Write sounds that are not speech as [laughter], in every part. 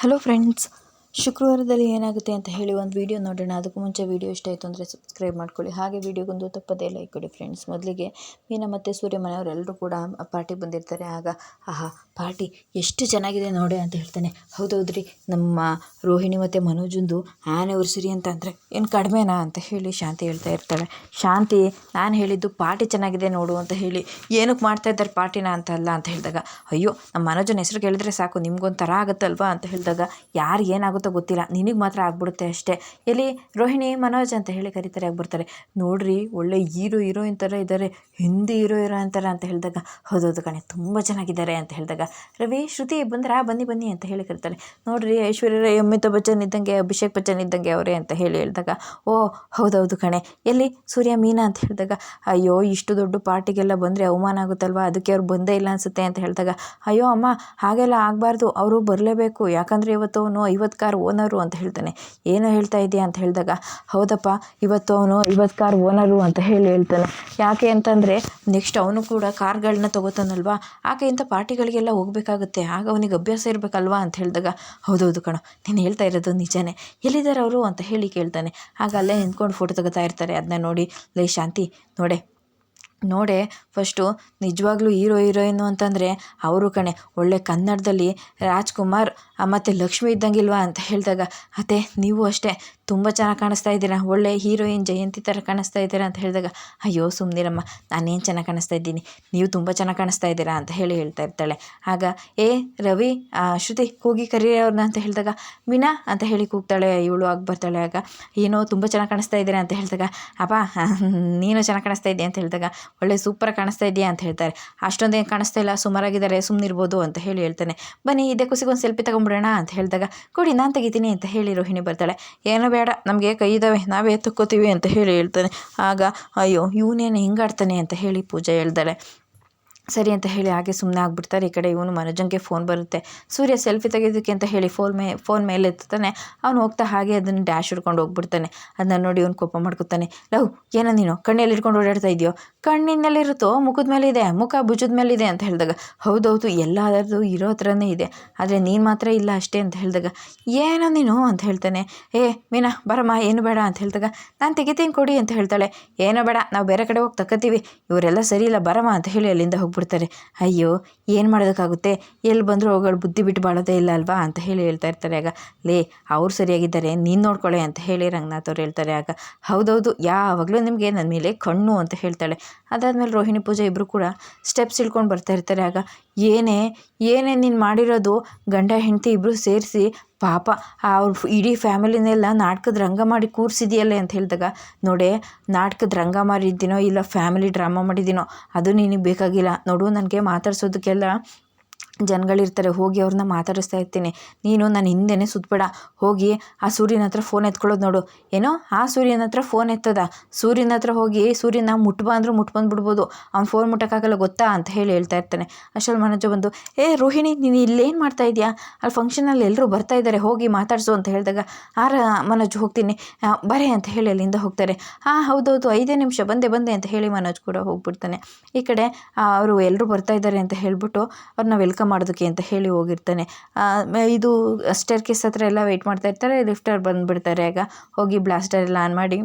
Hello friends ಶುಕ್ರವಾರದಲ್ಲಿ ಏನಾಗುತ್ತೆ ಅಂತ ಹೇಳಿ ಒಂದು ವಿಡಿಯೋ ನೋಡೋಣ. ಅದಕ್ಕೂ ಮುಂಚೆ ವಿಡಿಯೋ ಇಷ್ಟ ಆಯಿತು ಅಂದರೆ ಸಬ್ಸ್ಕ್ರೈಬ್ ಮಾಡ್ಕೊಳ್ಳಿ. ಹಾಗೆ ವೀಡಿಯೋಗೊಂದು ತಪ್ಪದೇ ಲೈಕ್ ಕೊಡಿ ಫ್ರೆಂಡ್ಸ್ ಮೊದಲಿಗೆ ಮೀನ ಮತ್ತು ಸೂರ್ಯ ಮನೆಯವರೆಲ್ಲರೂ ಕೂಡ ಪಾರ್ಟಿಗೆ ಬಂದಿರ್ತಾರೆ. ಆಗ, ಆಹಾ ಪಾರ್ಟಿ ಎಷ್ಟು ಚೆನ್ನಾಗಿದೆ ನೋಡಿ ಅಂತ ಹೇಳ್ತಾನೆ. ಹೌದೌದ್ರಿ, ನಮ್ಮ ರೋಹಿಣಿ ಮತ್ತು ಮನೋಜಂದು ಆ್ಯನಿವರ್ಸರಿ ಅಂತ ಅಂದರೆ ಏನು ಕಡಿಮೆನಾ ಅಂತ ಹೇಳಿ ಶಾಂತಿ ಹೇಳ್ತಾ ಇರ್ತಾಳೆ. ಶಾಂತಿ, ನಾನು ಹೇಳಿದ್ದು ಪಾರ್ಟಿ ಚೆನ್ನಾಗಿದೆ ನೋಡು ಅಂತ ಹೇಳಿ ಏನಕ್ಕೆ ಮಾಡ್ತಾ ಇದ್ದಾರೆ ಪಾರ್ಟಿನ ಅಂತ ಅಲ್ಲ ಅಂತ ಹೇಳಿದಾಗ, ಅಯ್ಯೋ, ನಮ್ಮ ಮನೋಜನ ಹೆಸರು ಕೇಳಿದ್ರೆ ಸಾಕು, ನಿಮ್ಗೊಂಥರ ಆಗುತ್ತಲ್ವಾ ಅಂತ ಹೇಳಿದಾಗ, ಯಾರು ಏನಾಗುತ್ತೋ ಗೊತ್ತಿಲ್ಲ, ನಿನಗೆ ಮಾತ್ರ ಆಗ್ಬಿಡುತ್ತೆ ಅಷ್ಟೇ. ಎಲ್ಲಿ? ರೋಹಿಣಿ, ಮನೋಜ್ ಅಂತ ಹೇಳಿ ಕರೀತಾರೆ, ಆಗ್ಬಿಡ್ತಾರೆ. ನೋಡ್ರಿ, ಒಳ್ಳೆ ಹೀರೋ, ಹೀರೋಯಿನ್ ಥರ ಇದ್ದಾರೆ ಹಿಂದಿ ಹೀರೋ ಹೀರೋಯಿನ್ ಥರ ಅಂತ ಹೇಳಿದಾಗ, ಹೌದೌದು ಕಣೆ, ತುಂಬ ಚೆನ್ನಾಗಿದ್ದಾರೆ ಅಂತ ಹೇಳಿದಾಗ ರವಿ, ಶ್ರುತಿ ಬಂದ್ರಾ? ಬನ್ನಿ ಬನ್ನಿ ಅಂತ ಹೇಳಿ ಕರೀತಾನೆ ನೋಡ್ರಿ ಐಶ್ವರ್ಯ ರೈ ಅಮಿತಾಬ್ ಬಚ್ಚನ್ ಇದ್ದಂಗೆ, ಅಭಿಷೇಕ್ ಬಚ್ಚನ್ ಇದ್ದಂಗೆ ಅವರೇ ಅಂತ ಹೇಳಿ ಹೇಳಿದಾಗ, ಓ, ಹೌದೌದು ಕಣೆ. ಎಲ್ಲಿ? ಸೂರ್ಯ, ಮೀನಾ ಅಂತ ಹೇಳಿದಾಗ, ಅಯ್ಯೋ, ಇಷ್ಟು ದೊಡ್ಡ ಪಾರ್ಟಿಗೆಲ್ಲ ಬಂದರೆ ಅವಮಾನ ಆಗುತ್ತಲ್ವಾ? ಅದಕ್ಕೆ ಅವ್ರು ಬಂದೇ ಇಲ್ಲ ಅನಿಸುತ್ತೆ ಅಂತ ಹೇಳಿದಾಗ, ಅಯ್ಯೋ, ಅಮ್ಮ, ಹಾಗೆಲ್ಲ ಆಗಬಾರ್ದು. ಅವರು ಬರಲೇಬೇಕು. ಯಾಕಂದರೆ ಇವತ್ತು ಅವನು ಐವತ್ತು ಕಾರ್ ಓನರು ಅಂತ ಹೇಳ್ತಾನೆ. ಏನು ಹೇಳ್ತಾ ಇದೆಯಾ ಅಂತ ಹೇಳಿದಾಗ, ಹೌದಪ್ಪ, ಇವತ್ತು ಅವನು ಐವತ್ತು ಕಾರ್ ಓನರು ಅಂತ ಹೇಳಿ ಹೇಳ್ತಾನೆ. ಯಾಕೆ ಅಂತಂದರೆ, ನೆಕ್ಸ್ಟ್ ಅವನು ಕೂಡ ಕಾರ್ಗಳನ್ನ ತಗೋತಾನಲ್ವಾ? ಆಕೆ ಇಂಥ ಪಾರ್ಟಿಗಳಿಗೆಲ್ಲ ಹೋಗಬೇಕಾಗುತ್ತೆ. ಆಗ ಅವನಿಗೆ ಅಭ್ಯಾಸ ಇರಬೇಕಲ್ವಾ ಅಂತ ಹೇಳಿದಾಗ, ಹೌದೌದು ಕಣೋ, ನೀನು ಹೇಳ್ತಾ ಇರೋದು ನಿಜನೇ. ಎಲ್ಲಿದ್ದಾರೆ ಅವರು? ಅಂತ ಹೇಳಿ ಕೇಳ್ತಾನೆ. ಆಗ ಅಲ್ಲೇ ನಿಂತ್ಕೊಂಡು ಫೋಟೋ ತೆಗಿತಾ ಇರ್ತಾರೆ. ಅದನ್ನ ನೋಡಿ, ಲೈ ಶಾಂತಿ, ನೋಡೆ. ನೋಡೆ ಫಸ್ಟು ನಿಜವಾಗ್ಲೂ ಹೀರೋ ಹೀರೋಯಿನು ಅಂತಂದರೆ ಅವರು ಕಣೆ. ಒಳ್ಳೆ ಕನ್ನಡದಲ್ಲಿ ರಾಜ್ಕುಮಾರ್ ಮತ್ತು ಲಕ್ಷ್ಮಿ ಇದ್ದಂಗಿಲ್ವಾ? ಅಂತ ಹೇಳಿದಾಗ, ಅತ್ತೆ, ನೀವು ಅಷ್ಟೇ. ತುಂಬ ಚೆನ್ನಾಗಿ ಕಾಣಿಸ್ತಾ ಇದ್ದೀರಾ? ಒಳ್ಳೆ ಹೀರೋಯಿನ್ ಜಯಂತಿ ಥರ ಕಾಣಿಸ್ತಾ ಇದ್ದೀರಾ ಅಂತ ಹೇಳಿದಾಗ, ಅಯ್ಯೋ ಸುಮ್ಮನಿರಮ್ಮ ನಾನೇನು ಚೆನ್ನಾಗಿ ಕಾಣಿಸ್ತಾ ಇದ್ದೀನಿ? ನೀವು ತುಂಬ ಚೆನ್ನಾಗಿ ಕಾಣಿಸ್ತಾ ಇದ್ದೀರಾ? ಅಂತ ಹೇಳಿ ಹೇಳ್ತಾ ಇರ್ತಾಳೆ. ಆಗ, ಏ, ರವಿ ಶ್ರುತಿ, ಕೂಗಿ ಕರೀರಿ ಅವ್ರನ್ನ ಅಂತ ಹೇಳಿದಾಗ, ಮೀನಾ ಅಂತ ಹೇಳಿ ಕೂಗ್ತಾಳೆ, ಇವಳು ಆಗಿ ಬರ್ತಾಳೆ. ಆಗ, ಏನೋ ತುಂಬ ಚೆನ್ನಾಗಿ ಕಾಣಿಸ್ತಾ ಇದ್ದೀರಾ? ಅಂತ ಹೇಳಿದಾಗ ಅಪ್ಪ [laughs] ನೀನು ಚೆನ್ನಾಗಿ ಕಾಣಿಸ್ತಾ ಇದೆಯಾ ಅಂತ ಹೇಳಿದಾಗ, ಒಳ್ಳೆ ಸೂಪರಾಗಿ ಕಾಣಿಸ್ತಾ ಇದೆಯಾ ಅಂತ ಹೇಳ್ತಾರೆ. ಅಷ್ಟೊಂದೇನು ಕಾಣಿಸ್ತಾ ಇಲ್ಲ, ಸುಮಾರಾಗಿದ್ದಾರೆ ಸುಮ್ಮನಿರ್ಬೋದು ಅಂತ ಹೇಳಿ ಹೇಳ್ತಾನೆ. ಬನ್ನಿ, ಇದೇ ಕುಸಿಗೊಂದು ಸೆಲ್ಫಿ ತಗೊಂಬಿಡೋಣ ಅಂತ ಹೇಳಿದಾಗ, ಕೊಡಿ, ನಾನು ತೆಗಿತೀನಿ ಅಂತ ಹೇಳಿ ರೋಹಿಣಿ ಬರ್ತಾಳೆ. ಏನೋ ಬೇಡ, ನಮಗೆ ಕೈ ಇದ್ದಾವೆ ನಾವೇ ತಕ್ಕೋತೀವಿ ಅಂತ ಹೇಳಿ ಹೇಳ್ತಾನೆ. ಆಗ, ಅಯ್ಯೋ, ಇವನೇನು ಹಿಂಗಾಡ್ತಾನೆ? ಅಂತ ಹೇಳಿ ಪೂಜಾ ಹೇಳ್ತಾಳೆ. ಸರಿ ಅಂತ ಹೇಳಿ ಹಾಗೆ ಸುಮ್ಮನೆ ಆಗ್ಬಿಡ್ತಾರೆ. ಈ ಕಡೆ ಇವನು ಮನೋಜಂಗೆ ಫೋನ್ ಬರುತ್ತೆ. ಸೂರ್ಯ ಸೆಲ್ಫಿ ತೆಗೆಯೋದಕ್ಕೆ ಅಂತ ಹೇಳಿ ಫೋನ್ ಮೇ ಫೋನ್ ಮೇಲೆ ಎತ್ತಾನೆ ಅವ್ನು ಹೋಗ್ತಾ ಹಾಗೆ ಅದನ್ನು ಡ್ಯಾಶ್ ಹಿಡ್ಕೊಂಡು ಹೋಗ್ಬಿಡ್ತಾನೆ. ಅದನ್ನ ನೋಡಿ ಅವ್ನು ಕೋಪ ಮಾಡ್ಕೊತಾನೆ. ಲವ್ ಏನೋ ನೀನು? ಕಣ್ಣಲ್ಲಿ ಇಟ್ಕೊಂಡು ಓಡಾಡ್ತಾ ಇದೆಯೋ? ಕಣ್ಣಿನಲ್ಲಿರುತ್ತೋ? ಮುಖದ ಮೇಲೆ ಇದೆ. ಮುಖ ಭುಜದ ಮೇಲೆ ಇದೆ ಅಂತ ಹೇಳಿದಾಗ. ಹೌದೌದು ಎಲ್ಲದರದ್ದು ಇರೋ ಹತ್ರನೇ ಇದೆ. ಆದರೆ ನೀನು ಮಾತ್ರ ಇಲ್ಲ ಅಷ್ಟೇ ಅಂತ ಹೇಳಿದಾಗ. ಏನೋ ನೀನು ಅಂತ ಹೇಳ್ತಾನೆ. ಏ, ಮೀನಾ, ಬರಮ್ಮ, ಏನು ಬೇಡ ಅಂತ ಹೇಳಿದಾಗ. ನಾನು ತೆಗಿತೀನಿ ಕೊಡಿ ಅಂತ ಹೇಳ್ತಾಳೆ. ಏನೋ ಬೇಡ, ನಾವು ಬೇರೆ ಕಡೆ ಹೋಗಿ ತಕ್ಕತ್ತೀವಿ ಇವರೆಲ್ಲ ಸರಿ ಇಲ್ಲ, ಬರಮ್ಮ ಅಂತ ಹೇಳಿ ಅಲ್ಲಿಂದ ಹೋಗ್ಬಿಡ್ತಾರೆ ಅಯ್ಯೋ, ಏನು ಮಾಡೋದಕ್ಕಾಗುತ್ತೆ? ಎಲ್ಲಿ ಬಂದರೂ ಅವುಗಳು ಬುದ್ಧಿ ಬಿಟ್ಟು ಬಾಳೋದೇ ಇಲ್ಲ ಅಲ್ವಾ? ಅಂತ ಹೇಳಿ ಹೇಳ್ತಾ ಇರ್ತಾರೆ ಆಗ. ಲೇ, ಅವ್ರು ಸರಿಯಾಗಿದ್ದಾರೆ, ನೀನು ನೋಡ್ಕೊಳ್ಳೆ ಅಂತ ಹೇಳಿ ರಂಗನಾಥ್ ಅವ್ರು ಹೇಳ್ತಾರೆ ಆಗ. ಹೌದೌದು, ಯಾವಾಗಲೂ ನಿಮಗೆ ನನ್ನ ಮೇಲೆ ಕಣ್ಣು ಅಂತ ಹೇಳ್ತಾಳೆ. ಅದಾದಮೇಲೆ ರೋಹಿಣಿ ಪೂಜೆ ಇಬ್ಬರು ಕೂಡ ಸ್ಟೆಪ್ಸ್ ಇಳ್ಕೊಂಡು ಬರ್ತಾ ಇರ್ತಾರೆ ಆಗ. ಏನೇ ಏನೇ ನೀನು ಮಾಡಿರೋದು, ಗಂಡ ಹೆಂಡತಿ ಇಬ್ಬರು ಸೇರಿಸಿ ಪಾಪ, ಅವ್ರ ಇಡೀ ಫ್ಯಾಮಿಲಿನೆಲ್ಲ ನಾಟಕದ ರಂಗ ಮಾಡಿ ಕೂರಿಸಿದ್ಯಲ್ಲೇ ಅಂತ ಹೇಳಿದಾಗ, ನೋಡೆ, ನಾಟಕದ ರಂಗ ಮಾಡಿದ್ದೀನೋ ಇಲ್ಲ ಫ್ಯಾಮಿಲಿ ಡ್ರಾಮಾ ಮಾಡಿದ್ದೀನೋ, ಅದು ನಿನಗೆ ಬೇಕಾಗಿಲ್ಲ. ನೋಡು, ನನಗೆ ಮಾತಾಡ್ಸೋದಕ್ಕೆಲ್ಲ ಜನಗಳಿರ್ತಾರೆ, ಹೋಗಿ ಅವ್ರನ್ನ ಮಾತಾಡಿಸ್ತಾ ಇರ್ತೀನಿ. ನೀನು ನನ್ನ ಹಿಂದೆನೇ ಸುತ್ತಬೇಡ ಹೋಗಿ ಆ ಸೂರ್ಯನ ಹತ್ರ ಫೋನ್ ಎತ್ಕೊಳ್ಳೋದು ನೋಡು. ಏನೋ ಆ ಸೂರ್ಯನ ಹತ್ರ ಫೋನ್ ಎತ್ತದ. ಸೂರ್ಯನ ಹತ್ರ ಹೋಗಿ ಸೂರ್ಯನ ಮುಟ್ಬಾ ಅಂದರೂ ಮುಟ್ಬಂದ್ಬಿಡ್ಬೋದು ಅವ್ನು ಫೋನ್ ಮುಟ್ಟೋಕ್ಕಾಗಲ್ಲ ಗೊತ್ತಾ ಅಂತ ಹೇಳಿ ಹೇಳ್ತಾ ಇರ್ತಾನೆ. ಅಷ್ಟರಲ್ಲಿ ಮನೋಜ ಬಂದು, ಏ ರೋಹಿಣಿ, ನೀನು ಇಲ್ಲೇನು ಮಾಡ್ತಾ ಇದೆಯಾ? ಅಲ್ಲಿ ಫಂಕ್ಷನಲ್ಲಿ ಎಲ್ಲರೂ ಬರ್ತಾ ಇದ್ದಾರೆ ಹೋಗಿ ಮಾತಾಡಿಸು ಅಂತ ಹೇಳಿದಾಗ, ಆರ ಮನೋಜ್ ಹೋಗ್ತೀನಿ. ಬರೇ ಅಂತ ಹೇಳಿ ಅಲ್ಲಿಂದ ಹೋಗ್ತಾರೆ. ಹಾಂ ಹೌದೌದು, ಐದೇ ನಿಮಿಷ, ಬಂದೆ ಬಂದೆ ಅಂತ ಹೇಳಿ ಮನೋಜ್ ಕೂಡ ಹೋಗ್ಬಿಡ್ತಾನೆ. ಈ ಕಡೆ ಅವರು ಎಲ್ಲರೂ ಬರ್ತಾ ಇದ್ದಾರೆ ಅಂತ ಹೇಳ್ಬಿಟ್ಟು ಅವ್ರನ್ನ ವೆಲ್ಕಮ್ ಮಾಡೋದಕ್ಕೆ ಅಂತ ಹೇಳಿ ಹೋಗಿರ್ತಾನೆ. ಇದು ಸ್ಟೇರ್ ಕೇಸ್ ಹತ್ರ ಎಲ್ಲ ವೆಯ್ಟ್ ಮಾಡ್ತಾ ಇರ್ತಾರೆ ಲಿಫ್ಟರ್ ಬಂದುಬಿಡ್ತಾರೆ. ಆಗ ಹೋಗಿ ಬ್ಲಾಸ್ಟರ್ ಎಲ್ಲ ಆನ್ ಮಾಡಿ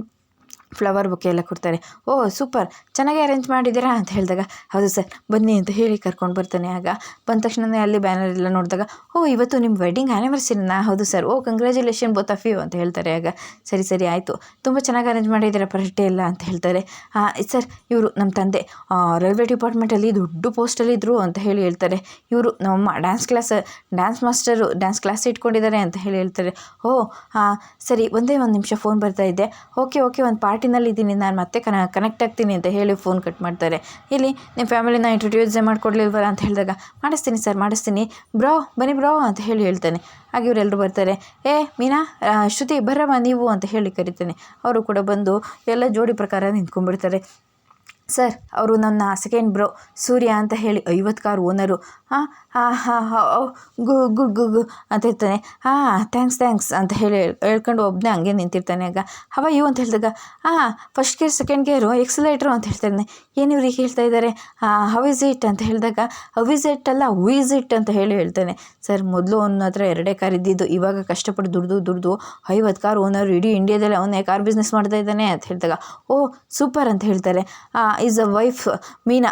ಫ್ಲವರ್ ಬುಕ್ಕೆ ಎಲ್ಲ ಕೊಡ್ತಾರೆ. ಓಹ್, ಸೂಪರ್. ಚೆನ್ನಾಗಿ ಅರೇಂಜ್ ಮಾಡಿದ್ದೀರಾ ಅಂತ ಹೇಳಿದಾಗ, ಹೌದು ಸರ್, ಬನ್ನಿ ಅಂತ ಹೇಳಿ ಕರ್ಕೊಂಡು ಬರ್ತಾನೆ ಆಗ. ಬಂದ ತಕ್ಷಣನೇ ಅಲ್ಲಿ ಬ್ಯಾನರ್ ಎಲ್ಲ ನೋಡಿದಾಗ ಓ ಇವತ್ತು ನಿಮ್ಮ ವೆಡ್ಡಿಂಗ್ ಆ್ಯನಿವರ್ಸರಿನಾ ಹೌದು sir. Oh congratulation both of you ಅಂತ ಹೇಳ್ತಾರೆ ಆಗ. ಸರಿ ಸರಿ, ಆಯಿತು. ತುಂಬ ಚೆನ್ನಾಗಿ ಅರೇಂಜ್ ಮಾಡಿದ್ದೀರಾ ಪರ್ಟಿ ಎಲ್ಲ ಅಂತ ಹೇಳ್ತಾರೆ. ಸರ್, ಇವರು ನಮ್ಮ ತಂದೆ ರೈಲ್ವೆ ಡಿಪಾರ್ಟ್ಮೆಂಟಲ್ಲಿ ದೊಡ್ಡ ಪೋಸ್ಟಲ್ಲಿದ್ದರು ಅಂತ ಹೇಳಿ ಹೇಳ್ತಾರೆ. ಇವರು ನಮ್ಮ dance class dance master dance class ಇಟ್ಕೊಂಡಿದ್ದಾರೆ ಅಂತ ಹೇಳಿ ಹೇಳ್ತಾರೆ. ಓ ಸರಿ, ಒಂದೇ ಒಂದು ನಿಮಿಷ ಫೋನ್ ಬರ್ತಾ ಇದ್ದೆ ಓಕೆ ಓಕೆ ಒಂದು ಪಾರ್ಟಿ ಇದ್ದೀನಿ ನಾನು ಮತ್ತೆ ಕನ ಕನೆಕ್ಟ್ ಆಗ್ತೀನಿ ಅಂತ ಹೇಳಿ ಫೋನ್ ಕಟ್ ಮಾಡ್ತಾರೆ. ಇಲ್ಲಿ ನಿಮ್ಮ ಫ್ಯಾಮಿಲಿನ ಇಂಟ್ರೊಡ್ಯೂಸೇ ಮಾಡಿಕೊಡ್ಲಿಲ್ವಲ್ಲ ಅಂತ ಹೇಳಿದಾಗ, ಮಾಡಿಸ್ತೀನಿ ಸರ್ ಮಾಡಿಸ್ತೀನಿ. ಬ್ರೋ, ಬನ್ನಿ ಬ್ರೋ, ಅಂತ ಹೇಳಿ ಹೇಳ್ತಾನೆ. ಹಾಗೆ ಇವರೆಲ್ಲರೂ ಬರ್ತಾರೆ. ಏ, ಮೀನಾ ಶ್ರುತಿ ಬರಮ್ಮ ನೀವು, ಅಂತ ಹೇಳಿ ಕರಿತಾನೆ. ಅವರು ಕೂಡ ಬಂದು ಎಲ್ಲ ಜೋಡಿ ಪ್ರಕಾರ ನಿಂತ್ಕೊಂಡ್ಬಿಡ್ತಾರೆ. ಸರ್ ಅವರು ನನ್ನ ಸೆಕೆಂಡ್ ಬ್ರೋ ಸೂರ್ಯ, ಅಂತ ಹೇಳಿ ಐವತ್ತು ಕಾರ್ ಓನರು ಹಾಂ ಹಾಂ ಹಾಂ ಗು ಗು ಗು ಅಂತ ಇರ್ತಾನೆ ಹಾಂ ಥ್ಯಾಂಕ್ಸ್ ಥ್ಯಾಂಕ್ಸ್ ಅಂತ ಹೇಳಿ ಹೇಳ್ಕೊಂಡು ಒಬ್ಬನೇ ಹಂಗೆ ನಿಂತಿರ್ತಾನೆ ಆಗ. ಹವಾ ಯು ಅಂತ ಹೇಳಿದಾಗ ಹಾಂ first gear second gear accelerator ಅಂತ ಹೇಳ್ತಾನೆ. ಏನು ಇವ್ರಿಗೆ ಹೇಳ್ತಾ ಇದ್ದಾರೆ ಹೌ ಇಸ್ ಇಟ್ ಅಂತ ಹೇಳಿದಾಗ ಹೌ ಇಸ್ ಇಟ್ ಅಲ್ಲ ಹೂ ಇಸ್ ಇಟ್ ಅಂತ ಹೇಳಿ ಹೇಳ್ತಾನೆ. ಸರ್ ಮೊದಲು ಅವನ ಹತ್ರ ಎರಡೇ ಕಾರ್ ಇದ್ದಿದ್ದು, ಇವಾಗ ಕಷ್ಟಪಟ್ಟು ದುಡ್ದು ದುಡ್ದು ಐವತ್ತು ಕಾರ್ ಓನರ್ ಇಡೀ ಇಂಡಿಯಾದಲ್ಲಿ ಅವನೇ ಕಾರ್ ಬಿಸ್ನೆಸ್ ಮಾಡ್ತಾ ಇದ್ದಾನೆ. ಅಂತ ಹೇಳಿದಾಗ, ಓ ಸೂಪರ್ ಅಂತ ಹೇಳ್ತಾರೆ. ಈಸ್ ಅ ವೈಫ್ ಮೀನಾ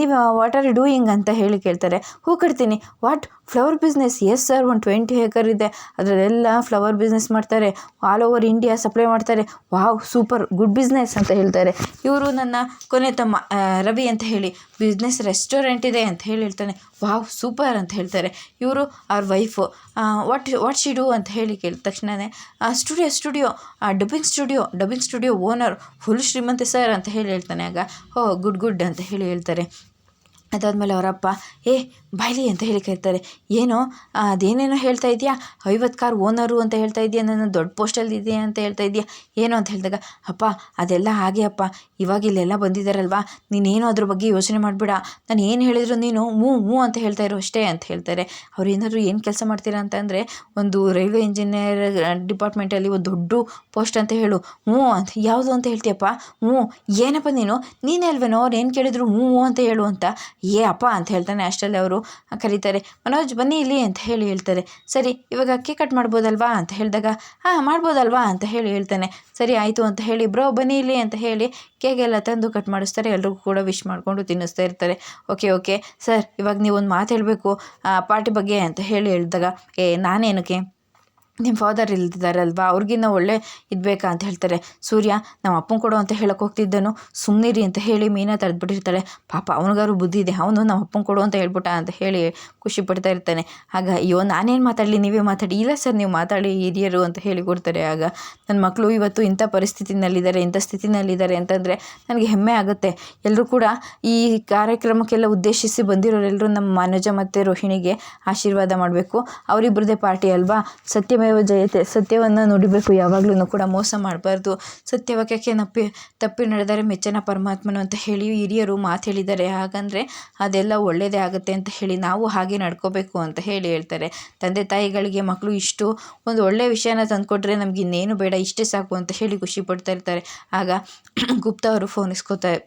ನೀವು ವಾಟ್ ಆರ್ ಯು ಡೂಯಿಂಗ್ ಅಂತ ಹೇಳಿ ಕೇಳ್ತಾರೆ. ಹೂ ಕಟ್ತೀನಿ what flower business yes sir ಒಂದು ಟ್ವೆಂಟಿ ಏಕರ್ ಇದೆ. ಅದರಲ್ಲೆಲ್ಲ ಫ್ಲವರ್ ಬಿಸ್ನೆಸ್ ಮಾಡ್ತಾರೆ. ಆಲ್ ಓವರ್ ಇಂಡಿಯಾ ಸಪ್ಲೈ ಮಾಡ್ತಾರೆ. ವಾವ್ ಸೂಪರ್ ಗುಡ್ ಬಿಸ್ನೆಸ್ ಅಂತ ಹೇಳ್ತಾರೆ. ಇವರು ನನ್ನ ಕೊನೆ ತಮ್ಮ ರವಿ ಅಂತ ಹೇಳಿ ಬಿಸ್ನೆಸ್ ರೆಸ್ಟೋರೆಂಟ್ ಇದೆ ಅಂತ ಹೇಳಿ ಹೇಳ್ತಾನೆ. ವಾವ್ ಸೂಪರ್ ಅಂತ ಹೇಳ್ತಾರೆ. ಇವರು, ಅವ್ರ wife what what she do ಅಂತ ಹೇಳಿ ಕೇಳಿದ ತಕ್ಷಣವೇ studio studio dubbing studio dubbing studio owner full ಶ್ರೀಮಂತ ಸರ್ ಅಂತ ಹೇಳಿ ಹೇಳ್ತಾನೆ ಆಗ. ಓ ಗುಡ್ ಗುಡ್ ಅಂತ ಹೇಳಿ ಹೇಳ್ತಾರೆ. ಅದಾದಮೇಲೆ ಅವರಪ್ಪ, ಏ, ಬಾಯ್ಲಿ, ಅಂತ ಹೇಳಿ ಕರೀತಾರೆ ಏನೋ, ಅದೇನೇನೋ ಹೇಳ್ತಾ ಇದೆಯಾ? ಐವತ್ತು ಕಾರ್ ಓನರು ಅಂತ ಹೇಳ್ತಾ ಇದೆಯಾ? ನಾನು ದೊಡ್ಡ ಪೋಸ್ಟಲ್ಲಿ ಇದೆಯಾ ಅಂತ ಹೇಳ್ತಾ ಇದೆಯಾ? ಏನೋ ಅಂತ ಹೇಳಿದಾಗ, ಅಪ್ಪ, ಅದೆಲ್ಲ ಹಾಗೆ ಅಪ್ಪ, ಇವಾಗ ಇಲ್ಲೆಲ್ಲ ಬಂದಿದ್ದಾರಲ್ವಾ ನೀನೇನು ಅದ್ರ ಬಗ್ಗೆ ಯೋಚನೆ ಮಾಡಬೇಡ. ನಾನು ಏನು ಹೇಳಿದ್ರು ನೀನು ಹ್ಞೂ ಮೂ ಅಂತ ಹೇಳ್ತಾ ಇರೋ ಅಷ್ಟೇ, ಅಂತ ಹೇಳ್ತಾರೆ. ಅವ್ರು ಏನಾದರೂ ಏನು ಕೆಲಸ ಮಾಡ್ತೀರಾ ಅಂತಂದರೆ ಒಂದು ರೈಲ್ವೆ ಇಂಜಿನಿಯರ್ ಡಿಪಾರ್ಟ್ಮೆಂಟಲ್ಲಿ ಒಂದು ದೊಡ್ಡ ಪೋಸ್ಟ್ ಅಂತ ಹೇಳು. ಹ್ಞೂ ಅಂತ, ಯಾವುದು ಅಂತ ಹೇಳ್ತೀಯಪ್ಪ? ಹ್ಞೂ ಏನಪ್ಪ ನೀನು? ನೀನೇ ಅಲ್ವೇನೋ ಅವ್ರು ಏನು ಕೇಳಿದ್ರು ಹ್ಞೂ ಅಂತ ಹೇಳು ಅಂತ ಏ ಅಪ್ಪ ಅಂತ ಹೇಳ್ತಾನೆ ಅಷ್ಟರಲ್ಲಿ ಅವರು ಕರೀತಾರೆ, ಮನೋಜ್ ಬನ್ನಿ ಇಲ್ಲಿ ಅಂತ ಹೇಳಿ ಹೇಳ್ತಾರೆ. ಸರಿ, ಇವಾಗ ಕೇಕ್ ಕಟ್ ಮಾಡ್ಬೋದಲ್ವಾ? ಅಂತ ಹೇಳಿದಾಗ, ಹಾಂ, ಮಾಡ್ಬೋದಲ್ವಾ? ಅಂತ ಹೇಳಿ ಹೇಳ್ತಾನೆ. ಸರಿ, ಆಯಿತು ಅಂತ ಹೇಳಿ, ಬ್ರೋ, ಬನ್ನಿ ಇಲ್ಲಿ ಅಂತ ಹೇಳಿ ಕೇಕೆಲ್ಲ ತಂದು ಕಟ್ ಮಾಡಿಸ್ತಾರೆ. ಎಲ್ರಿಗೂ ಕೂಡ ವಿಶ್ ಮಾಡಿಕೊಂಡು ತಿನ್ನಿಸ್ತಾ ಇರ್ತಾರೆ. ಓಕೆ ಓಕೆ, ಸರ್, ಇವಾಗ ನೀವೊಂದು ಮಾತು ಹೇಳಬೇಕು ಪಾರ್ಟಿ ಬಗ್ಗೆ ಅಂತ ಹೇಳಿ ಹೇಳಿದಾಗ, ಏ, ನಾನೇನಕ್ಕೆ? ನಿಮ್ಮ ಫಾದರ್ ಇಲ್ದಿದ್ದಾರಲ್ವಾ? ಅವ್ರಿಗಿನ್ನ ಒಳ್ಳೆ ಇದ್ಬೇಕಾ ಅಂತ ಹೇಳ್ತಾರೆ. ಸೂರ್ಯ ನಮ್ಮ ಅಪ್ಪನ ಕೊಡು ಅಂತ ಹೇಳಕ್ಕೆ ಹೋಗ್ತಿದ್ದನು. ಸುಮ್ಮನಿರಿ ಅಂತ ಹೇಳಿ ಮೀನಾ ತಡೆದ್ಬಿಟ್ಟಿರ್ತಾಳೆ. ಪಾಪ ಅವನಿಗಾರು ಬುದ್ಧಿ ಇದೆ. ಅವನು ನಮ್ಮ ಅಪ್ಪನ ಕೊಡು ಅಂತ ಹೇಳ್ಬಿಟ್ಟ ಅಂತ ಹೇಳಿ ಖುಷಿ ಪಡ್ತಾ ಇರ್ತಾನೆ. ಆಗ, ಅಯ್ಯೋ, ನಾನೇನು ಮಾತಾಡಲಿ? ನೀವೇ ಮಾತಾಡಿ. ಇಲ್ಲ ಸರ್, ನೀವು ಮಾತಾಡಿ, ಹಿರಿಯರು ಅಂತ ಹೇಳಿ ಕೊಡ್ತಾರೆ. ಆಗ ನನ್ನ ಮಕ್ಕಳು ಇವತ್ತು ಇಂಥ ಪರಿಸ್ಥಿತಿನಲ್ಲಿದ್ದಾರೆ, ಇಂಥ ಸ್ಥಿತಿನಲ್ಲಿದ್ದಾರೆ ಅಂತಂದರೆ ನನಗೆ ಹೆಮ್ಮೆ ಆಗುತ್ತೆ. ಎಲ್ಲರೂ ಕೂಡ ಈ ಕಾರ್ಯಕ್ರಮಕ್ಕೆಲ್ಲ ಉದ್ದೇಶಿಸಿ ಬಂದಿರೋರೆಲ್ಲರೂ ನಮ್ಮ ಮನೋಜ ಮತ್ತು ರೋಹಿಣಿಗೆ ಆಶೀರ್ವಾದ ಮಾಡಬೇಕು. ಅವರಿಬ್ಬರದೇ ಪಾರ್ಟಿ ಅಲ್ವಾ? ಸತ್ಯಮೇವ ಜಯತೆ, ಸತ್ಯವನ್ನು ನುಡಿಬೇಕು, ಯಾವಾಗಲೂ ಕೂಡ ಮೋಸ ಮಾಡಬಾರ್ದು. ಸತ್ಯವಾಕ್ಯಕ್ಕೆ ನಪ್ಪಿ, ತಪ್ಪಿ ನಡೆದರೆ ಮೆಚ್ಚನ ಪರಮಾತ್ಮನು ಅಂತ ಹೇಳಿ ಹಿರಿಯರು ಮಾತು ಹೇಳಿದ್ದಾರೆ. ಹಾಗಂದರೆ ಅದೆಲ್ಲ ಒಳ್ಳೆಯದೇ ಆಗುತ್ತೆ ಅಂತ ಹೇಳಿ ನಾವು ಹಾಗೆ ನಡ್ಕೋಬೇಕು ಅಂತ ಹೇಳಿ ಹೇಳ್ತಾರೆ. ತಂದೆ ತಾಯಿಗಳಿಗೆ ಮಕ್ಕಳು ಇಷ್ಟು ಒಂದು ಒಳ್ಳೆಯ ವಿಷಯನ ತಂದುಕೊಟ್ರೆ ನಮ್ಗೆ ಇನ್ನೇನು ಬೇಡ, ಇಷ್ಟೇ ಸಾಕು ಅಂತ ಹೇಳಿ ಖುಷಿ ಪಡ್ತಾ ಇರ್ತಾರೆ. ಆಗ ಗುಪ್ತ ಅವರು ಫೋನ್ ಇಸ್ಕೋತಾರೆ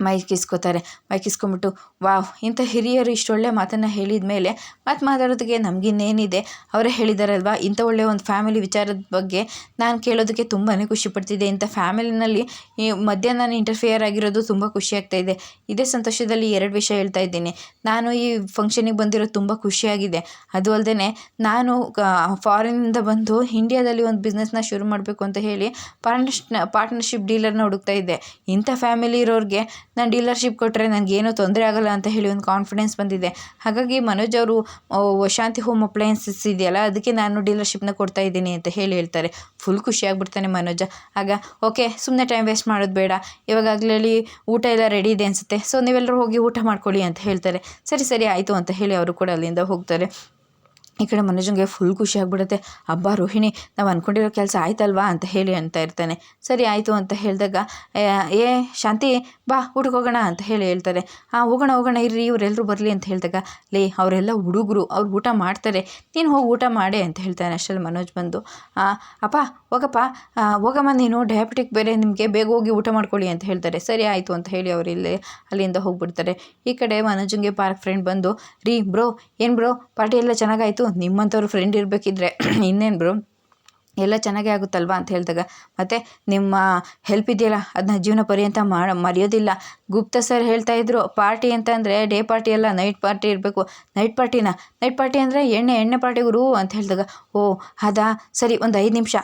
ಮೈಕ್ ಇಸ್ಕೊಂಬಿಟ್ಟು ವಾವ್, ಇಂಥ ಹಿರಿಯರು ಇಷ್ಟೊಳ್ಳೆ ಮಾತನ್ನು ಹೇಳಿದ ಮೇಲೆ ಮಾತು ಮಾತಾಡೋದಕ್ಕೆ ನಮಗಿನ್ನೇನಿದೆ? ಅವರೇ ಹೇಳಿದಾರಲ್ವಾ, ಇಂಥ ಒಳ್ಳೆಯ ಒಂದು ಫ್ಯಾಮಿಲಿ ವಿಚಾರದ ಬಗ್ಗೆ ನಾನು ಕೇಳೋದಕ್ಕೆ ತುಂಬಾ ಖುಷಿ ಪಡ್ತಿದ್ದೆ ಇಂಥ ಫ್ಯಾಮಿಲಿನಲ್ಲಿ ಈ ಮಧ್ಯ ನಾನು ಇಂಟರ್ಫಿಯರ್ ಆಗಿರೋದು ತುಂಬ ಖುಷಿ ಆಗ್ತಾ ಇದೆ. ಸಂತೋಷದಲ್ಲಿ ಎರಡು ವಿಷಯ ಹೇಳ್ತಾ ಇದ್ದೀನಿ. ನಾನು ಈ ಫಂಕ್ಷನಿಗೆ ಬಂದಿರೋದು ತುಂಬ ಖುಷಿಯಾಗಿದೆ ಅದು ಅಲ್ಲದೆ ನಾನು ಫಾರಿನಿಂದ ಬಂದು ಇಂಡಿಯಾದಲ್ಲಿ ಒಂದು ಬಿಸ್ನೆಸ್ನ ಶುರು ಮಾಡಬೇಕು ಅಂತ ಹೇಳಿ ಪಾರ್ಟ್ನರ್ಶ್ ಪಾರ್ಟ್ನರ್ಶಿಪ್ ಡೀಲರ್ನ ಹುಡುಕ್ತಾ ಇದ್ದೆ. ಇಂಥ ಫ್ಯಾಮಿಲಿ ಇರೋರಿಗೆ ನಾನು ಡೀಲರ್ಶಿಪ್ ಕೊಟ್ಟರೆ ನನಗೇನು ತೊಂದರೆ ಆಗಲ್ಲ ಅಂತ ಹೇಳಿ ಒಂದು ಕಾನ್ಫಿಡೆನ್ಸ್ ಬಂದಿದೆ. ಹಾಗಾಗಿ ಮನೋಜ್ ಅವರು ಶಾಂತಿ ಹೋಮ್ ಅಪ್ಲಯನ್ಸಸ್ ಇದೆಯಲ್ಲ, ಅದಕ್ಕೆ ನಾನು ಡೀಲರ್ಶಿಪ್ನ ಕೊಡ್ತಾ ಇದ್ದೀನಿ ಅಂತ ಹೇಳಿ ಹೇಳ್ತಾರೆ. ಫುಲ್ ಖುಷಿಯಾಗ್ಬಿಡ್ತಾನೆ ಮನೋಜ. ಆಗ, ಓಕೆ ಸುಮ್ಮನೆ ಟೈಮ್ ವೇಸ್ಟ್ ಮಾಡೋದು ಬೇಡ. ಇವಾಗಲೇ ಊಟ ಎಲ್ಲ ರೆಡಿ ಇದೆ ಅನಿಸುತ್ತೆ. ಸೊ ನೀವೆಲ್ಲರೂ ಹೋಗಿ ಊಟ ಮಾಡ್ಕೊಳ್ಳಿ ಅಂತ ಹೇಳ್ತಾರೆ. ಸರಿ ಸರಿ, ಆಯಿತು ಅಂತ ಹೇಳಿ ಅವರು ಕೂಡ ಅಲ್ಲಿಂದ ಹೋಗ್ತಾರೆ. ಈ ಕಡೆ ಮನೋಜಂಗೆ ಫುಲ್ ಖುಷಿ ಆಗ್ಬಿಡುತ್ತೆ. ಹಬ್ಬ ರೋಹಿಣಿ, ನಾವು ಅಂದ್ಕೊಂಡಿರೋ ಕೆಲಸ ಆಯ್ತಲ್ವಾ? ಅಂತ ಹೇಳಿ ಅಂತ ಇರ್ತಾನೆ. ಸರಿ ಆಯಿತು, ಅಂತ ಹೇಳಿದಾಗ, ಏ ಶಾಂತಿ, ಬಾ ಊಟಕ್ಕೆ ಹೋಗೋಣ, ಅಂತ ಹೇಳಿ ಹೇಳ್ತಾರೆ. ಹಾಂ ಹೋಗೋಣ ಹೋಗೋಣ, ಇರ್ರಿ ಇವರೆಲ್ಲರೂ ಬರಲಿ, ಅಂತ ಹೇಳಿದಾಗ, ಲೇ, ಅವರೆಲ್ಲ ಹುಡುಗರು, ಅವ್ರು ಊಟ ಮಾಡ್ತಾರೆ. ನೀನು ಹೋಗಿ ಊಟ ಮಾಡೆ, ಅಂತ ಹೇಳ್ತಾನೆ ಅಷ್ಟರಲ್ಲಿ ಮನೋಜ್ ಬಂದು. ಅಪ್ಪ, ಹೋಗಪ್ಪ. ಹೋಗಮ್ಮ, ನೀನು ಡಯಾಬಿಟಿಕ್ ಬೇರೆ, ನಿಮಗೆ ಬೇಗ ಹೋಗಿ ಊಟ ಮಾಡ್ಕೊಳ್ಳಿ, ಅಂತ ಹೇಳ್ತಾರೆ. ಸರಿ ಆಯಿತು, ಅಂತ ಹೇಳಿ ಅವರು ಇಲ್ಲಿ, ಅಲ್ಲಿಂದ ಹೋಗಿಬಿಡ್ತಾರೆ. ಈ ಕಡೆ ಮನೋಜಂಗೆ ಪಾರ್ಕ್ ಫ್ರೆಂಡ್ ಬಂದು, ರೀ ಬ್ರೋ, ಏನು ಬ್ರೋ ಪಾರ್ಟಿ ಎಲ್ಲ ಚೆನ್ನಾಗಾಯ್ತು? ನಿಮ್ಮಂಥವ್ರು ಫ್ರೆಂಡ್ ಇರಬೇಕಿದ್ರೆ [clears throat] ಇನ್ನೇನು ಬ್ರೋ ಎಲ್ಲ ಚೆನ್ನಾಗೇ ಆಗುತ್ತಲ್ವಾ ಅಂತ ಹೇಳಿದಾಗ, ಮತ್ತು ನಿಮ್ಮ ಹೆಲ್ಪ್ ಇದೆಯಲ್ಲ ಅದನ್ನ ಜೀವನ ಪರ್ಯಂತ ಮಾಡ, ಮರೆಯೋದಿಲ್ಲ. ಗುಪ್ತ ಸರ್ ಹೇಳ್ತಾ ಇದ್ರು ಪಾರ್ಟಿ ಅಂತ ಅಂದರೆ ಡೇ ಪಾರ್ಟಿ ಅಲ್ಲ ನೈಟ್ ಪಾರ್ಟಿ ಇರಬೇಕು. ನೈಟ್ ಪಾರ್ಟಿನ ನೈಟ್ ಪಾರ್ಟಿ ಅಂದರೆ ಎಣ್ಣೆ ಎಣ್ಣೆ ಪಾರ್ಟಿ ಗುರು ಅಂತ ಹೇಳಿದಾಗ, ಓ ಅದಾ ಸರಿ, ಒಂದು ಐದು ನಿಮಿಷ.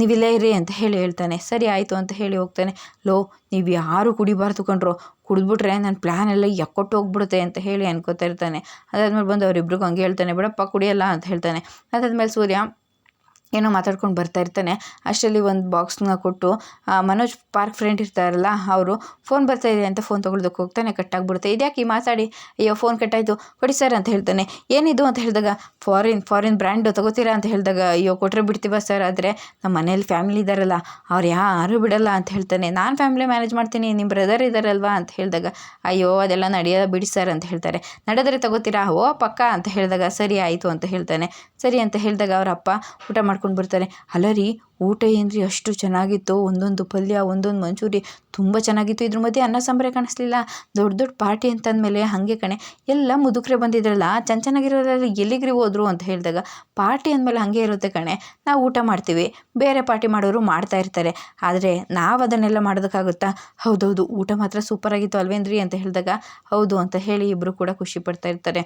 ನೀವಿಲ್ಲೇ ಇರಿ ಅಂತ ಹೇಳಿ ಹೇಳ್ತಾನೆ. ಸರಿ, ಆಯಿತು ಅಂತ ಹೇಳಿ ಹೋಗ್ತಾನೆ. ಲೋ, ನೀವು ಯಾರು ಕುಡಿಬಾರ್ದು ಕಂಡ್ರು ಕುಡಿದ್ಬಿಟ್ರೆ ನನ್ನ ಪ್ಲ್ಯಾನ್ ಎಲ್ಲ ಎಕ್ಕೊಟ್ಟು ಹೋಗ್ಬಿಡುತ್ತೆ ಅಂತ ಹೇಳಿ ಅನ್ಕೋತಾ ಇರ್ತಾನೆ. ಅದಾದ್ಮೇಲೆ ಬಂದು ಅವರಿಬ್ರಿಗೂ ಹಂಗೆ ಹೇಳ್ತಾನೆ, ಬಿಡಪ್ಪ, ಕುಡಿಯಲ್ಲ ಅಂತ ಹೇಳ್ತಾನೆ. ಅದಾದ್ಮೇಲೆ ಸೂರ್ಯ ಏನೋ ಮಾತಾಡ್ಕೊಂಡು ಬರ್ತಾ ಇರ್ತಾನೆ. ಅಷ್ಟರಲ್ಲಿ ಒಂದು ಬಾಕ್ಸ್ನ ಕೊಟ್ಟು ಮನೋಜ್ ಪಾರ್ಕ್ ಫ್ರೆಂಡ್ ಇರ್ತಾರಲ್ಲ, ಅವರು ಫೋನ್ ಬರ್ತಾ ಇದೆ ಅಂತ ಫೋನ್ ತೊಗೊಳೋದಕ್ಕೆ ಹೋಗ್ತಾನೆ ಕಟ್ಟಾಗ್ಬಿಡುತ್ತೆ ಇದ್ಯಾಕೆ ಮಾತಾಡಿ? ಅಯ್ಯೋ ಫೋನ್ ಕಟ್ಟಾಯಿತು ಕೊಡಿ ಸರ್ ಅಂತ ಹೇಳ್ತಾನೆ. ಏನಿದು ಅಂತ ಹೇಳಿದಾಗ ಫಾರಿನ್ ಫಾರಿನ್ ಬ್ರ್ಯಾಂಡು ತಗೋತೀರಾ ಅಂತ ಹೇಳಿದಾಗ, ಅಯ್ಯೋ ಕೊಟ್ಟರೆ ಬಿಡ್ತೀವ ಸರ್ ಆದರೆ ನಮ್ಮ ಮನೇಲಿ ಫ್ಯಾಮಿಲಿ ಇದ್ದಾರಲ್ಲ ಅವ್ರು ಯಾರು ಬಿಡಲ್ಲ ಅಂತ ಹೇಳ್ತಾನೆ. ನಾನು ಫ್ಯಾಮಿಲಿ ಮ್ಯಾನೇಜ್ ಮಾಡ್ತೀನಿ ನಿಮ್ಮ ಬ್ರದರ್ ಇದ್ದಾರಲ್ವಾ ಅಂತ ಹೇಳಿದಾಗ, ಅಯ್ಯೋ, ಅದೆಲ್ಲ ನಡೆಯೋದ ಬಿಡಿ ಸರ್ ಅಂತ ಹೇಳ್ತಾರೆ. ನಡೆದರೆ ತಗೋತೀರಾ? ಓ, ಪಕ್ಕ ಅಂತ ಹೇಳಿದಾಗ, ಸರಿ, ಆಯಿತು ಅಂತ ಹೇಳ್ತಾನೆ. ಸರಿ ಅಂತ ಹೇಳಿದಾಗ, ಅವರ ಅಪ್ಪ, ಊಟ ಮಾಡ್ಕೊಂಡು ಬರ್ತಾರೆ. ಅಲ್ಲ ರೀ, ಊಟ ಏನ್ರಿ ಅಷ್ಟು ಚೆನ್ನಾಗಿತ್ತು. ಒಂದೊಂದು ಪಲ್ಯ, ಒಂದೊಂದು ಮಂಚೂರಿ ತುಂಬ ಚೆನ್ನಾಗಿತ್ತು. ಇದ್ರ ಮಧ್ಯೆ ಅನ್ನ ಸಾಂಬಾರೇ ಕಾಣಿಸ್ಲಿಲ್ಲ. ದೊಡ್ಡ ದೊಡ್ಡ ಪಾರ್ಟಿ ಅಂತಂದಮೇಲೆ ಹಾಗೆ ಕಣೆ. ಎಲ್ಲ ಮುದುಕರೆ ಬಂದಿದ್ರಲ್ಲ ಚೆನ್ನ ಚೆನ್ನಾಗಿರೋರೆಲ್ಲ ಎಲ್ಲಿಗ್ರಿ ಹೋದ್ರು ಅಂತ ಹೇಳಿದಾಗ, ಪಾರ್ಟಿ ಅಂದಮೇಲೆ ಹಾಗೆ ಇರುತ್ತೆ ಕಣೆ. ನಾವು ಊಟ ಮಾಡ್ತೀವಿ. ಬೇರೆ ಪಾರ್ಟಿ ಮಾಡೋರು ಮಾಡ್ತಾ ಇರ್ತಾರೆ. ಆದರೆ ನಾವು ಅದನ್ನೆಲ್ಲ ಮಾಡೋದಕ್ಕಾಗುತ್ತಾ? ಹೌದೌದು, ಊಟ ಮಾತ್ರ ಸೂಪರಾಗಿತ್ತು ಅಲ್ವೇನ್ರಿ ಅಂತ ಹೇಳಿದಾಗ, ಹೌದು ಅಂತ ಹೇಳಿ ಇಬ್ಬರು ಕೂಡ ಖುಷಿ ಪಡ್ತಾ ಇರ್ತಾರೆ.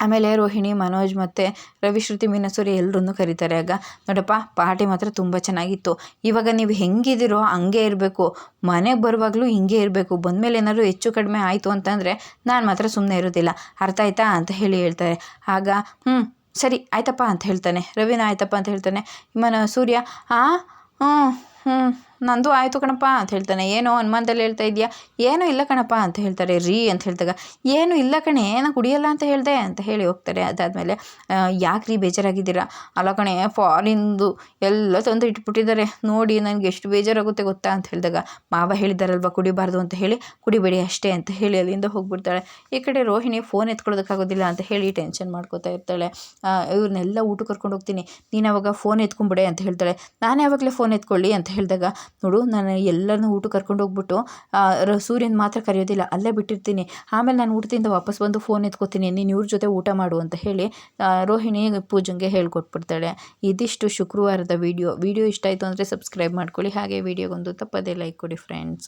ಆಮೇಲೆ ರೋಹಿಣಿ, ಮನೋಜ್ ಮತ್ತು ರವಿಶ್ರುತಿ ಮೀನಸೂರಿ ಎಲ್ಲರನ್ನೂ ಕರೀತಾರೆ. ಆಗ ನೋಡಪ್ಪ, ಪಾರ್ಟಿ ಮಾತ್ರ ತುಂಬ ಚೆನ್ನಾಗಿತ್ತು. ಇವಾಗ ನೀವು ಹೆಂಗಿದ್ದೀರೋ ಹಂಗೆ ಇರಬೇಕು. ಮನೆಗೆ ಬರುವಾಗಲೂ ಹಿಂಗೆ ಇರಬೇಕು. ಬಂದಮೇಲೆ ಏನಾದರೂ ಹೆಚ್ಚು ಕಡಿಮೆ ಆಯಿತು ಅಂತಂದರೆ ನಾನು ಮಾತ್ರ ಸುಮ್ಮನೆ ಇರೋದಿಲ್ಲ. ಅರ್ಥ ಆಯ್ತಾ ಅಂತ ಹೇಳಿ ಹೇಳ್ತಾರೆ. ಆಗ ಹ್ಞೂ ಸರಿ, ಆಯ್ತಪ್ಪ ಅಂತ ಹೇಳ್ತಾನೆ. ರವಿನ, ಆಯ್ತಪ್ಪ ಅಂತ ಹೇಳ್ತಾನೆ. ಮನ, ಸೂರ್ಯ ಹಾಂ ಹ್ಞೂ ಹ್ಞೂ ನಂದು ಆಯಿತು ಕಣಪ್ಪ ಅಂತ ಹೇಳ್ತಾನೆ. ಏನೋ ಅನುಮಾನದಲ್ಲಿ ಹೇಳ್ತಾ ಇದೆಯಾ? ಏನೂ ಇಲ್ಲ ಕಣಪ್ಪ ಅಂತ ಹೇಳ್ತಾರೆ. ರೀ ಅಂತ ಹೇಳಿದಾಗ, ಏನೂ ಇಲ್ಲ ಕಣೆ, ನಾನು ಕುಡಿಯಲ್ಲ ಅಂತ ಹೇಳಿದೆ ಅಂತ ಹೇಳಿ ಹೋಗ್ತಾರೆ. ಅದಾದಮೇಲೆ ಯಾಕೆ ರೀ ಬೇಜಾರಾಗಿದ್ದೀರಾ? ಅಲ್ಲ ಕಣೆ, ಫಾರಿನ್ದು ಎಲ್ಲ ತಂದು ಇಟ್ಬಿಟ್ಟಿದ್ದಾರೆ. ನೋಡಿ, ನನಗೆ ಎಷ್ಟು ಬೇಜಾರಾಗುತ್ತೆ ಗೊತ್ತಾ ಅಂತ ಹೇಳಿದಾಗ, ಮಾವ ಹೇಳಿದಾರಲ್ವ, ಕುಡಿಬಾರ್ದು ಅಂತ ಹೇಳಿ, ಕುಡಿಬೇಡಿ ಅಷ್ಟೇ ಅಂತ ಹೇಳಿ ಅಲ್ಲಿಂದ ಹೋಗ್ಬಿಡ್ತಾಳೆ. ಈ ಕಡೆ ರೋಹಿಣಿ ಫೋನ್ ಎತ್ಕೊಳ್ಳೋದಕ್ಕಾಗೋದಿಲ್ಲ ಅಂತ ಹೇಳಿ ಟೆನ್ಷನ್ ಮಾಡ್ಕೋತಾ ಇರ್ತಾಳೆ. ಇವ್ರನ್ನೆಲ್ಲ ಊಟಕ್ಕೆ ಕರ್ಕೊಂಡು ಹೋಗ್ತೀನಿ. ನೀನು ಅವಾಗ ಫೋನ್ ಎತ್ಕೊಂಬಿಡೆ ಅಂತ ಹೇಳ್ತಾಳೆ. ನಾನು ಯಾವಾಗಲೇ ಫೋನ್ ಎತ್ಕೊಳ್ಳಿ ಅಂತ ಹೇಳಿದಾಗ ನೋಡು, ನಾನು ಎಲ್ಲರನ್ನೂ ಊಟಕ್ಕೆ ಕರ್ಕೊಂಡು ಹೋಗ್ಬಿಟ್ಟು ಸೂರ್ಯನ ಮಾತ್ರ ಕರೆಯೋದಿಲ್ಲ, ಅಲ್ಲೇ ಬಿಟ್ಟಿರ್ತೀನಿ. ಆಮೇಲೆ ನಾನು ಊಟದಿಂದ ವಾಪಸ್ ಬಂದು ಫೋನ್ ಎತ್ಕೋತೀನಿ, ನೀನು ಇವ್ರ ಜೊತೆ ಊಟ ಮಾಡು ಅಂತ ಹೇಳಿ ರೋಹಿಣಿ ಪೂಜಂಗೆ ಹೇಳ್ಕೊಟ್ಬಿಡ್ತಾಳೆ. ಇದಿಷ್ಟು ಶುಕ್ರವಾರದ ವಿಡಿಯೋ ವಿಡಿಯೋ ಇಷ್ಟ ಆಯಿತು ಅಂದರೆ ಸಬ್ಸ್ಕ್ರೈಬ್ ಮಾಡ್ಕೊಳ್ಳಿ. ಹಾಗೆ ವಿಡಿಯೋಗೊಂದು ತಪ್ಪದೇ ಲೈಕ್ ಕೊಡಿ ಫ್ರೆಂಡ್ಸ್